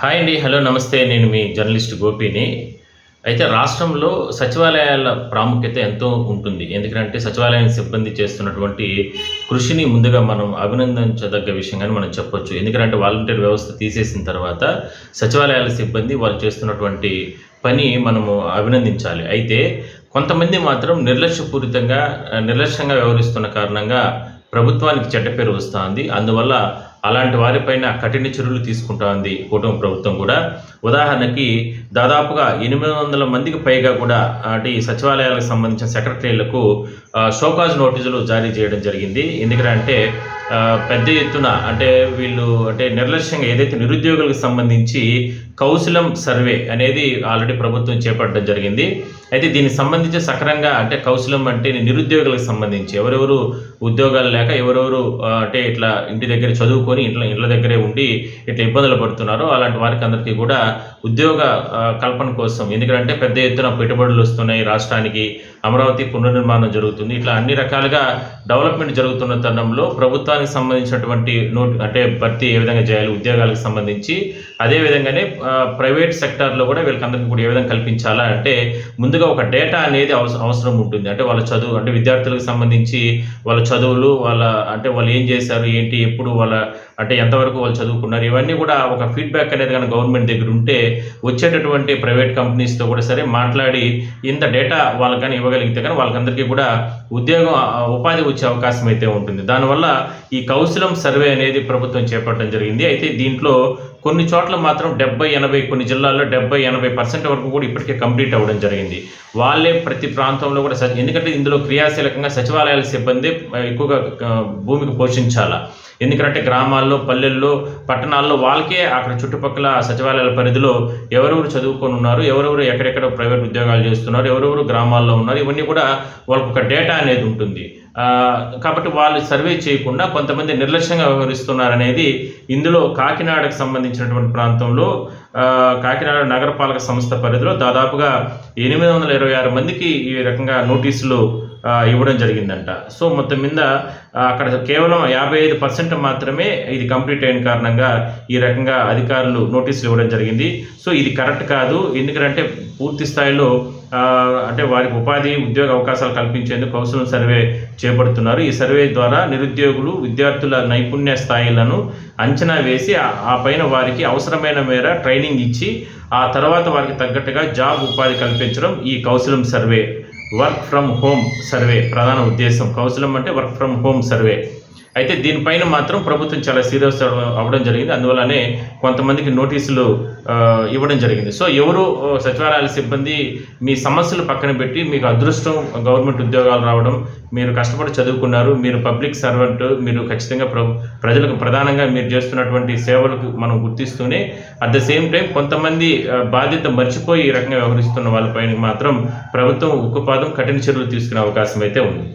Hi అండి hello నమస్తే. నేను మీ జర్నలిస్ట్ గోపిని. అయితే రాష్ట్రంలో సచివాలయాల ప్రాముఖ్యత ఎంతో ఉంటుంది. ఎందుకంటే సచివాలయం సిబ్బంది చేస్తున్నటువంటి కృషిని ముందుగా మనం అభినందించదగ్గ విషయంగానే మనం చెప్పొచ్చు. ఎందుకంటే వాలంటీర్ వ్యవస్థ తీసేసిన తర్వాత సచివాలయాల సిబ్బంది వాళ్ళు చేస్తున్నటువంటి పని మనము అభినందించాలి. అయితే కొంతమంది మాత్రం నిర్లక్ష్యపూరితంగా నిర్లక్ష్యంగా వ్యవహరిస్తున్న కారణంగా ప్రభుత్వానికి చెడ్డ పేరు వస్తుంది. అందువల్ల అలాంటి వారిపైన కఠిన చర్యలు తీసుకుంటోంది కూటమి ప్రభుత్వం కూడా. ఉదాహరణకి దాదాపుగా ఎనిమిది వందల మందికి పైగా కూడా అటు సచివాలయాలకు సంబంధించిన సెక్రటరీలకు షోకాజ్ నోటీసులు జారీ చేయడం జరిగింది. ఎందుకంటే పెద్ద ఎత్తున అంటే వీళ్ళు అంటే నిర్లక్ష్యంగా ఏదైతే నిరుద్యోగులకు సంబంధించి కౌశలం సర్వే అనేది ఆల్రెడీ ప్రభుత్వం చేపట్టడం జరిగింది. అయితే దీనికి సంబంధించి సక్రంగా అంటే కౌశలం అంటే నిరుద్యోగులకు సంబంధించి ఎవరెవరు ఉద్యోగాలు లేక ఎవరెవరు అంటే ఇట్లా ఇంటి దగ్గర చదువుకొని ఇంట్లో ఇంట్ల దగ్గరే ఉండి ఇట్లా ఇబ్బందులు పడుతున్నారో అలాంటి వారికి అందరికీ కూడా ఉద్యోగ కల్పన కోసం ఎందుకంటే పెద్ద ఎత్తున పెట్టుబడులు వస్తున్నాయి రాష్ట్రానికి అమరావతి పునర్నిర్మాణం జరుగుతుంది. ఇట్లా అన్ని రకాలుగా డెవలప్మెంట్ జరుగుతున్న తరుణంలో ఉద్యోగాలకు సంబంధించినటువంటి నోట్ అంటే భర్తీ ఏ విధంగా చేయాలి ఉద్యోగాలకు సంబంధించి అదే విధంగానే ప్రైవేట్ సెక్టార్లో కూడా వీళ్ళకందరికీ కూడా ఏ విధంగా కల్పించాలా అంటే ముందుగా ఒక డేటా అనేది అవస- అవసరం ఉంటుంది. అంటే వాళ్ళ చదువు అంటే విద్యార్థులకు సంబంధించి వాళ్ళ చదువులు వాళ్ళ అంటే వాళ్ళు ఏం చేశారు ఏంటి ఎప్పుడు వాళ్ళ అంటే ఎంతవరకు వాళ్ళు చదువుకున్నారు ఇవన్నీ కూడా ఒక ఫీడ్బ్యాక్ అనేది కానీ గవర్నమెంట్ దగ్గర ఉంటే వచ్చేటటువంటి ప్రైవేట్ కంపెనీస్తో కూడా సరే మాట్లాడి ఇంత డేటా వాళ్ళకి కానీ ఇవ్వగలిగితే కానీ వాళ్ళకందరికీ కూడా ఉద్యోగం ఉపాధి వచ్చే అవకాశం అయితే ఉంటుంది. దానివల్ల ఈ కౌశలం సర్వే అనేది ప్రభుత్వం చేపట్టడం జరిగింది. అయితే దీంట్లో కొన్ని చోట్ల మాత్రం డెబ్బై ఎనభై కొన్ని జిల్లాల్లో డెబ్బై ఎనభై పర్సెంట్ వరకు కూడా ఇప్పటికే కంప్లీట్ అవ్వడం జరిగింది. వాళ్ళే ప్రతి ప్రాంతంలో కూడా ఎందుకంటే ఇందులో క్రియాశీలకంగా సచివాలయాల సిబ్బంది ఎక్కువగా భూమికి పోషించాలా. ఎందుకంటే గ్రామాల్లో పల్లెల్లో పట్టణాల్లో వాళ్ళకే అక్కడ చుట్టుపక్కల సచివాలయాల పరిధిలో ఎవరెవరు చదువుకొని ఉన్నారు ఎవరెవరు ఎక్కడెక్కడ ప్రైవేట్ ఉద్యోగాలు చేస్తున్నారు ఎవరెవరు గ్రామాల్లో ఉన్నారు ఇవన్నీ కూడా వాళ్ళకు ఒక డేటా అనేది ఉంటుంది. కాబట్టి వాళ్ళు సర్వే చేయకుండా కొంతమంది నిర్లక్ష్యంగా వ్యవహరిస్తున్నారనేది ఇందులో కాకినాడకు సంబంధించినటువంటి ప్రాంతంలో కాకినాడ నగరపాలక సంస్థ పరిధిలో దాదాపుగా ఎనిమిది వందల ఇరవై ఆరు మందికి ఈ రకంగా నోటీసులు ఇవ్వడం జరిగిందంట. సో మొత్తం మీద అక్కడ కేవలం యాభై ఐదు పర్సెంట్ మాత్రమే ఇది కంప్లీట్ అయిన కారణంగా ఈ రకంగా అధికారులు నోటీసులు ఇవ్వడం జరిగింది. సో ఇది కరెక్ట్ కాదు. ఎందుకంటే పూర్తి స్థాయిలో అంటే వారికి ఉపాధి ఉద్యోగ అవకాశాలు కల్పించేందుకు కౌశలం సర్వే చేపడుతున్నారు. ఈ సర్వే ద్వారా నిరుద్యోగులు విద్యార్థుల నైపుణ్య స్థాయిలను అంచనా వేసి ఆ పైన వారికి అవసరమైన మేర ట్రైనింగ్ ఇచ్చి ఆ తర్వాత వారికి తగ్గట్టుగా జాబ్ ఉపాధి కల్పించడం ఈ కౌశలం survey. Work from home survey ప్రధాన ఉద్దేశం. కౌశలం అంటే వర్క్ ఫ్రమ్ హోమ్ సర్వే. అయితే దీనిపైన మాత్రం ప్రభుత్వం చాలా సీరియస్ అవ్వడం జరిగింది. అందువల్లనే కొంతమందికి నోటీసులు ఇవ్వడం జరిగింది. సో ఎవరు సచివాలయాల సిబ్బంది మీ సమస్యలు పక్కన పెట్టి మీకు అదృష్టం గవర్నమెంట్ ఉద్యోగాలు రావడం మీరు కష్టపడి చదువుకున్నారు మీరు పబ్లిక్ సర్వెంట్ మీరు ఖచ్చితంగా ప్ర ప్రజలకు ప్రధానంగా మీరు చేస్తున్నటువంటి సేవలకు మనం గుర్తిస్తూనే అట్ ద సేమ్ టైం కొంతమంది బాధ్యత మర్చిపోయి ఈ రకంగా వ్యవహరిస్తున్న వాళ్ళపైన మాత్రం ప్రభుత్వం ఉక్కుపాదం కఠిన చర్యలు తీసుకునే అవకాశం అయితే ఉంది.